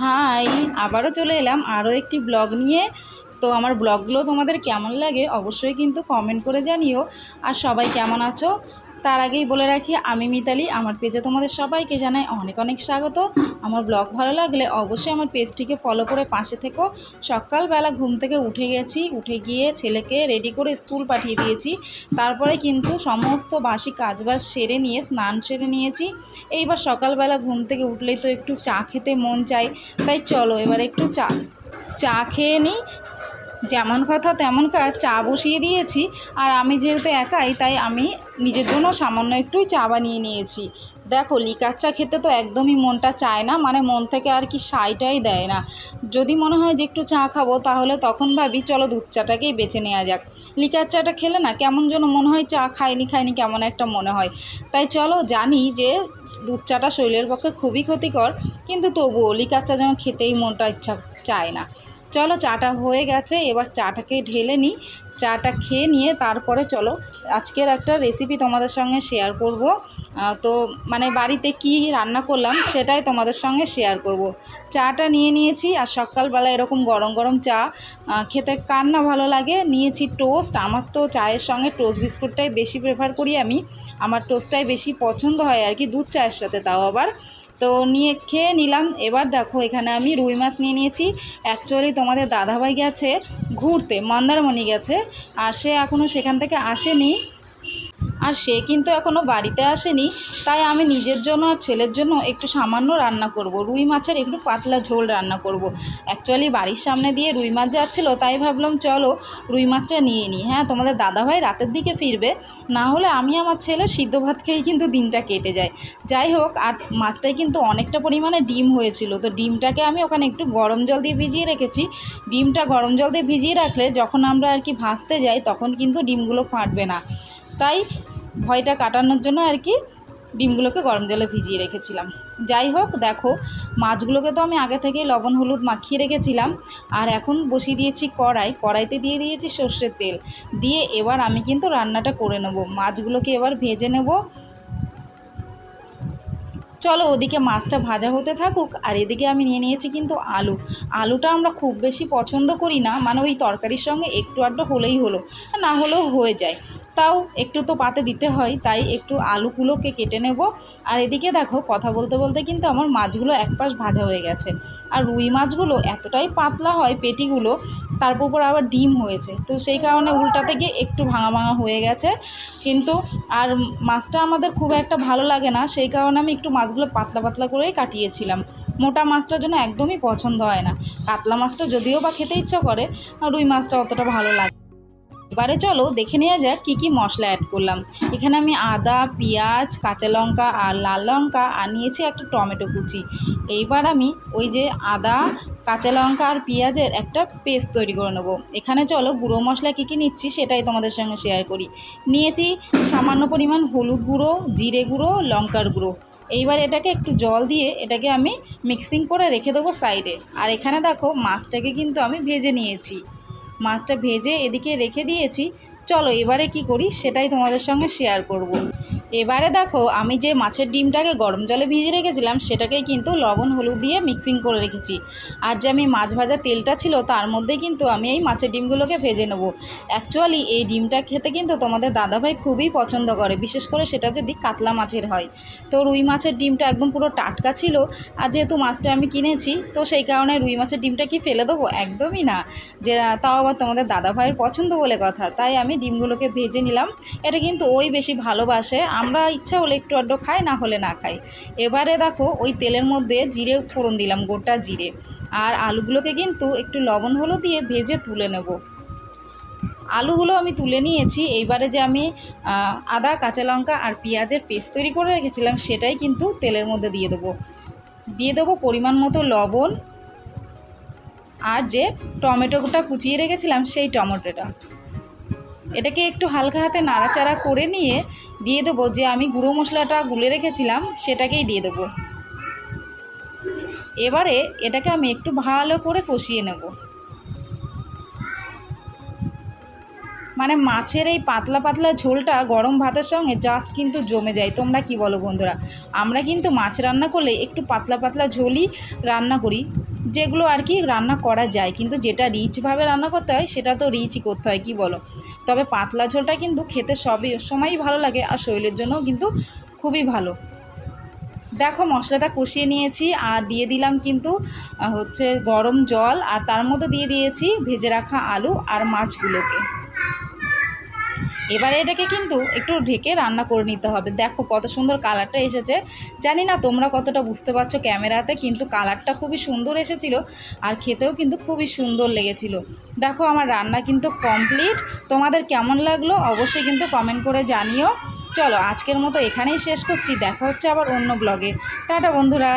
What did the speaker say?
High, আবারও চলে এলাম আরও একটি ব্লগ নিয়ে। তো আমার ব্লগগুলো তোমাদের কেমন লাগে অবশ্যই কিন্তু কমেন্ট করে জানিও। আর সবাই কেমন আছো? তার আগেই বলে রাখি, আমি মিতালি, আমার পেজে তোমাদের সবাইকে জানাই অনেক অনেক স্বাগত। আমার ব্লগ ভালো লাগলে অবশ্যই আমার পেজটিকে ফলো করে পাশে থেকো। সকালবেলা ঘুম থেকে উঠে গেছি, উঠে গিয়ে ছেলেকে রেডি করে স্কুল পাঠিয়ে দিয়েছি। তারপরে কিন্তু সমস্ত বাসি কাজবাজ সেরে নিয়ে, স্নান সেরে নিয়েছি। এইবার সকালবেলা ঘুম থেকে উঠলেই তো একটু চা খেতে মন চাই তাই চলো এবার একটু চা চা খেয়ে নিই। যেমন কথা তেমন কাজ চা বসিয়ে দিয়েছি। আর আমি যেহেতু একাই, তাই আমি নিজের জন্য সামান্য একটুই চা বানিয়ে নিয়েছি। দেখো, লিকার চা খেতে তো একদমই মনটা চায় না মানে মন থেকে আর কি সাইটাই দেয় না। যদি মনে হয় যে একটু চা খাব, তাহলে তখন ভাবি, চলো দুধ চাটাকেই বেছে নেওয়া যাক। লিকার চাটা খেলে না, কেমন যেন মনে হয় চা খাইনি খাইনি কেমন একটা মনে হয়। তাই চলো জানি যে দুধ চাটা শরীরের পক্ষে খুবই ক্ষতিকর, কিন্তু তবুও লিকার চা যেন খেতেই মনটা ইচ্ছা চায় না। চলো চাটা হয়ে গেছে, এবার চাটাকে ঢেলে নিই। চাটা খেয়ে নিয়ে তারপরে চলো, আজকের একটা রেসিপি তোমাদের সঙ্গে শেয়ার করব। তো মানে বাড়িতে কি রান্না করলাম সেটাই তোমাদের সঙ্গে শেয়ার করব। চাটা নিয়ে নিয়েছি, আর সকালবেলা এরকম গরম গরম চা। খেতে কার না ভালো লাগে? নিয়েছি টোস্ট আমার তো চায়ের সঙ্গে টোস্ট বিস্কুটটাই বেশি প্রেফার করি আমি। আমার টোস্টটাই বেশি পছন্দ হয় আর কি, দুধ চায়ের সাথে তাও আবার। তো নিয়ে খেয়ে নিলাম। এবার দেখো, এখানে আমি রুই মাছ নিয়ে নিয়েছি। অ্যাকচুয়ালি তোমাদের দাদাভাই গেছে ঘুরতে, মন্দারমণি গেছে, আর সে এখনও সেখান থেকে আসেনি। আর সে কিন্তু এখনও বাড়িতে আসেনি, তাই আমি নিজের জন্য আর ছেলের জন্য একটু সামান্য রান্না করব। রুই মাছের একটু পাতলা ঝোল রান্না করব। অ্যাকচুয়ালি বাড়ির সামনে দিয়ে রুই মাছ যাচ্ছিল, তাই ভাবলাম চলো রুই মাছটা নিয়ে নিই হ্যাঁ তোমাদের দাদাভাই রাতের দিকে ফিরবে, না হলে আমি আমার ছেলে সিদ্ধ ভাত খেয়েই কিন্তু দিনটা কেটে যায়। যাই হোক, আর মাছটায় কিন্তু অনেকটা পরিমাণে ডিম হয়েছিল, তো ডিমটাকে আমি ওখানে একটু গরম জল দিয়ে ভিজিয়ে রেখেছি। ডিমটা গরম জল দিয়ে ভিজিয়ে রাখলে যখন আমরা আর কি ভাজতে যাই, তখন কিন্তু ডিমগুলো ফাটবে না। তাই ভয়টা কাটানোর জন্য আর কি ডিমগুলোকে গরম জলে ভিজিয়ে রেখেছিলাম। যাই হোক, দেখো, মাছগুলোকে তো আমি আগে থেকেই লবণ, হলুদ মাখিয়ে রেখেছিলাম। আর এখন বসিয়ে দিয়েছি কড়াই। কড়াইতে দিয়ে দিয়েছি সর্ষের তেল। দিয়ে এবার আমি কিন্তু রান্নাটা করে নেব। মাছগুলোকে এবার ভেজে নেব। চলো, ওদিকে মাছটা ভাজা হতে থাকুক। আর এদিকে আমি নিয়ে নিয়েছি কিন্তু আলু। আলুটা আমরা খুব বেশি পছন্দ করি না। মানে ওই তরকারির সঙ্গে একটু আধটু হলেই হলো। না হলেও হয়ে যায়। তাও একটু তো পাতে দিতে হয়, তাই একটু আলুগুলোকে কেটে নেব। আর এদিকে দেখো, কথা বলতে বলতে কিন্তু আমার মাছগুলো এক পাশ ভাজা হয়ে গেছে। আর রুই মাছগুলো এতটাই পাতলা হয় পেটিগুলো, তারপর উপর আবার ডিম হয়েছে। তো সেই কারণে উল্টাতে গিয়ে একটু ভাঙা ভাঙা হয়ে গেছে। কিন্তু আর মাছটা আমাদের খুব একটা ভালো লাগে না, সেই কারণে আমি একটু মাছগুলো পাতলা পাতলা করেই কাটিয়েছিলাম। মোটা মাছটার জন্য একদমই পছন্দ হয় না। কাতলা মাছটা যদিও বা খেতে ইচ্ছা করে, আর রুই মাছটা অতটা ভালো লাগে এবারে চলো দেখে নেওয়া যাক কী কী মশলা অ্যাড করলাম। এখানে আমি আদা, পেঁয়াজ, কাঁচা লঙ্কা আর লাল লঙ্কা আর নিয়েছি একটা টমেটো কুচি। এইবার আমি ওই যে আদা, কাঁচা লঙ্কা আর পেঁয়াজের একটা পেস্ট তৈরি করে নেব। এখানে চলো গুঁড়ো মশলা কী কী নিচ্ছি সেটাই তোমাদের সঙ্গে শেয়ার করি। নিয়েছি সামান্য পরিমাণ হলুদ গুঁড়ো, জিরে গুঁড়ো, লঙ্কার গুঁড়ো। এইবার এটাকে একটু জল দিয়ে এটাকে আমি মিক্সিং করে রেখে দেবো সাইডে আর এখানে দেখো মাছটাকে কিন্তু আমি ভেজে নিয়েছি। মাছটা ভেজে এদিকে রেখে দিয়েছি। চলো এবারে কি করি সেটাই তোমাদের সঙ্গে শেয়ার করব। এবারে দেখো, আমি যে মাছের ডিমটাকে গরম জলে ভিজিয়ে রেখেছিলাম, সেটাকেই কিন্তু লবণ, হলুদ দিয়ে মিক্সিং করে রেখেছি। আর যে আমি মাছ ভাজা তেলটা ছিল, তার মধ্যে কিন্তু আমি এই মাছের ডিমগুলোকে ভেজে নেব। অ্যাকচুয়ালি এই ডিমটা খেতে কিন্তু তোমাদের দাদাভাই খুবই পছন্দ করে, বিশেষ করে সেটা যদি কাতলা মাছের হয়। তো রুই মাছের ডিমটা একদম পুরো টাটকা ছিল, আর যেহেতু মাছটা আমি কিনেছি, তো সেই কারণে রুই মাছের ডিমটা কি ফেলে দেবো? একদমই না। যে, তাও আবার তোমাদের দাদাভাইয়ের পছন্দ বলে কথা, তাই আমি ডিমগুলোকে ভেজে নিলাম। এটা কিন্তু ওই বেশি ভালোবাসে। আমরা ইচ্ছা হলে একটু আড্ডো খাই, না হলে না খাই। এবারে দেখো, ওই তেলের মধ্যে জিরে ফোড়ন দিলাম, গোটা জিরে। আর আলুগুলোকে কিন্তু একটু লবণ হলুদ দিয়ে ভেজে তুলে নেব। আলুগুলো আমি তুলে নিয়েছি। এইবারে যে আমি আদা, কাঁচা লঙ্কা আর পেঁয়াজের পেস্ট তৈরি করে রেখেছিলাম, সেটাই কিন্তু তেলের মধ্যে দিয়ে দেবো। দিয়ে দেবো পরিমাণ মতো লবণ। আর যে টমেটোটা কুচিয়ে রেখেছিলাম, সেই টমেটোটা। এটাকে একটু হালকা হাতে নাড়াচাড়া করে নিয়ে দিয়ে দেবো যে আমি গুঁড়ো মশলাটা গুলে রেখেছিলাম সেটাকেই দিয়ে দেবো। এবারে এটাকে আমি একটু ভালো করে কষিয়ে নেব। মানে মাছের এই পাতলা পাতলা ঝোলটা গরম ভাতের সঙ্গে জাস্ট কিন্তু জমে যায়। তোমরা কি বলো বন্ধুরা? আমরা কিন্তু মাছ রান্না করলে একটু পাতলা পাতলা ঝোলই রান্না করি। যেগুলো আর কি রান্না করা যায়, কিন্তু যেটা রিচভাবে রান্না করতে হয়, সেটা তো রিচই করতে হয়, কী বলো? তবে পাতলা ঝোলটা কিন্তু খেতে সবই, সময়ই ভালো লাগে আর শরীরের জন্যও কিন্তু খুবই ভালো। দেখো মশলাটা কষিয়ে নিয়েছি, আর দিয়ে দিলাম কিন্তু হচ্ছে গরম জল, আর তার মধ্যে দিয়ে দিয়েছি ভেজে রাখা আলু আর মাছগুলোকে। এবারে এটাকে কিন্তু একটু ঢেকে রান্না করে নিতে হবে। দেখো কত সুন্দর কালারটা এসেছে। জানি না তোমরা কতটা বুঝতে পারছ ক্যামেরাতে, কিন্তু কালারটা খুবই সুন্দর এসেছিল আর খেতেও কিন্তু খুবই সুন্দর লেগেছিল। দেখো আমার রান্না কিন্তু কমপ্লিট। তোমাদের কেমন লাগল অবশ্যই কিন্তু কমেন্ট করে জানিও। চলো আজকের মতো এখানেই শেষ করছি। দেখা হচ্ছে আবার অন্য ব্লগে। টাটা বন্ধুরা।